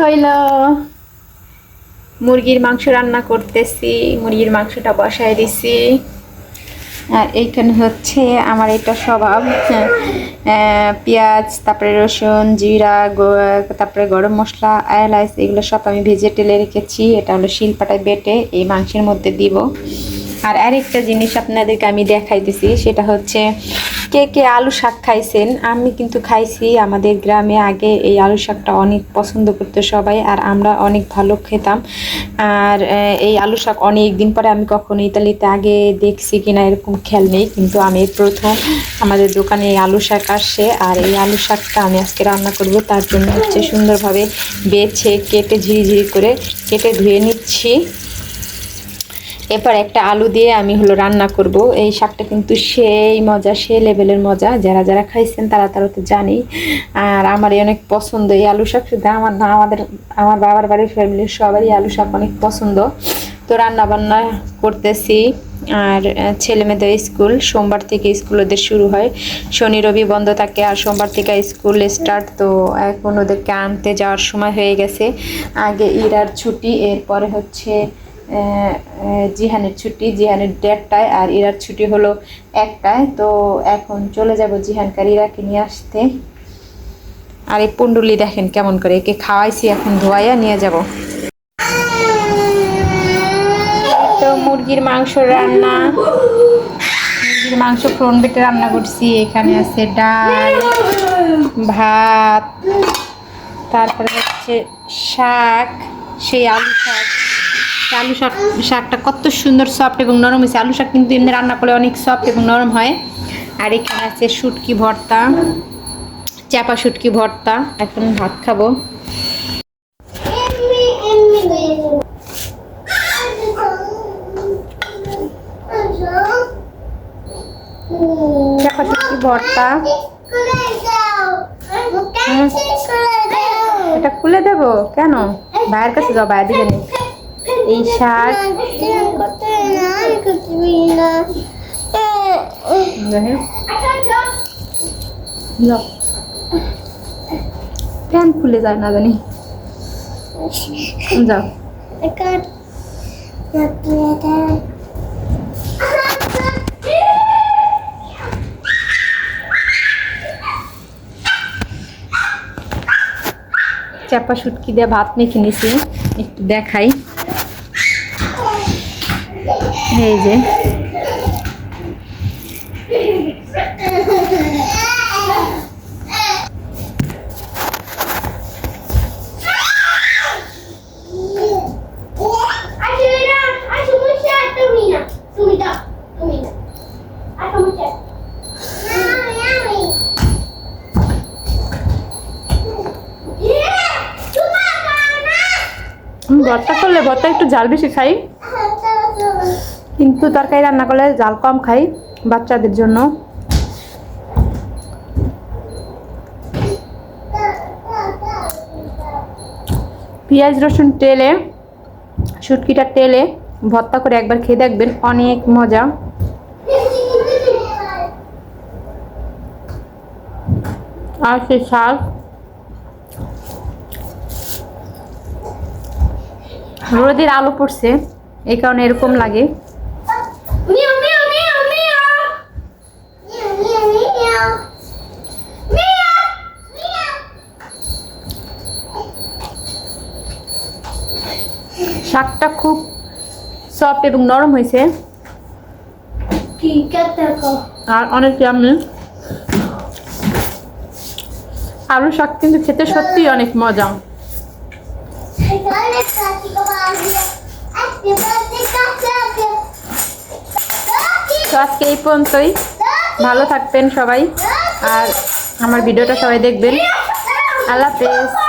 হইল। মুরগির মাংস রান্না করতেছি, মুরগির মাংসটা বসায় দিছি। আর এইখানে হচ্ছে আমার এটা স্বভাব। পেঁয়াজ, তারপরে রসুন, জিরা তারপরে গরম মশলা এলাচ এগুলো সব আমি ভেজে টেলে রেখেছি। এটা হলো শিলপাটায় বেটে এই মাংসের মধ্যে দিব। আর আরেকটা জিনিস আপনাদেরকে আমি দেখাইতেছি, সেটা হচ্ছে কে কে আলু শাক খাইছেন? আমি কিন্তু খাইছি। আমাদের গ্রামে আগে এই আলু শাকটা অনেক পছন্দ করতো সবাই, আর আমরা অনেক ভালো খেতাম। আর এই আলু শাক অনেক দিন পরে আমি কখনো ইতালিতে আগে দেখছি কিনা এরকম খেয়াল নেই। কিন্তু আমি প্রথম আমাদের দোকানে এই আলু শাক আসছে আর এই আলু শাকটা আমি আজকে রান্না করব। তার জন্য হচ্ছে সুন্দরভাবে বেছে, কেটে ঝিরিঝিরি করে কেটে ধুয়ে নিচ্ছি। এরপর একটা আলু দিয়ে আমি হলো রান্না করব। এই শাকটা কিন্তু সেই মজা, সেই লেভেলের মজা। যারা যারা খাইছেন তারা তারা তো জানি আর আমারই অনেক পছন্দ এই আলু শাক। শুধু আমার না, আমাদের, আমার বাবার বাড়ির ফ্যামিলির সবারই আলু শাক অনেক পছন্দ। তো রান্না বান্না করতেছি। আর ছেলে মেয়েদের স্কুল, সোমবার থেকে স্কুল ওদের শুরু হয়। শনি, রবি বন্ধ থাকে আর সোমবার থেকে স্কুল স্টার্ট তো এখন ওদেরকে আনতে যাওয়ার সময় হয়ে গেছে। আগে ইরার ছুটি, এরপরে হচ্ছে জিহানের ছুটি, জিহানের দেড়টায়, আর ইরার ছুটি হলো একটায়। তো এখন চলে যাব জিহানকার ইরাকে নিয়ে আসতে। আর এই পুন্ডুলি দেখেন কেমন করে, একে খাওয়াইছি, এখন ধোয়াইয়া নিয়ে যাব। তো মুরগির মাংস রান্না। মুরগির মাংস ফ্রন বেটে রান্না করছি। এখানে আছে ডাল, ভাত, তারপরে হচ্ছে শাক, সেই আলু শাক। আলু শাক, শাকটা কত সুন্দর সফট এবং নরম হয়েছে। আলু শাক কিন্তু এমনি রান্না করলে অনেক সফট এবং নরম হয়। আর এখানে আছে শুটকি ভর্তা, চাপা শুটকি ভর্তা। এখন ভাত খাব। ভর্তা। এটা খুলে দেবো? কেন? ভাইয়ের কাছে যাও ভাইয়ের দিকে নেই এই শাক কেন খুলে যায় না জানি। যাও। চাপা শুটকি দিয়ে ভাত মেখে নিছি একটু দেখাই। এই যে। ভর্তা করলে ভর্তা একটু ঝাল বেশি খাই। কিন্তু তরকারি রান্না করলে জাল কম খাই বাচ্চাদের জন্য। পেঁয়াজ, রসুন তেলে, শুটকিটা তেলে ভর্তা করে একবার খেয়ে দেখবেন, অনেক মজা। আর সেই শাক। রোদের আলো পড়ছে, এই কারণে এরকম লাগে। শাকটা খুব সফট এবং নরম হয়েছে। আর অনেক আমি আলু শাক কিন্তু খেতে সত্যিই অনেক মজা। তো আজকে এই পর্যন্তই। ভালো থাকবেন সবাই। আর আমার ভিডিওটা সবাই দেখবেন। আল্লাহ হাফেজ।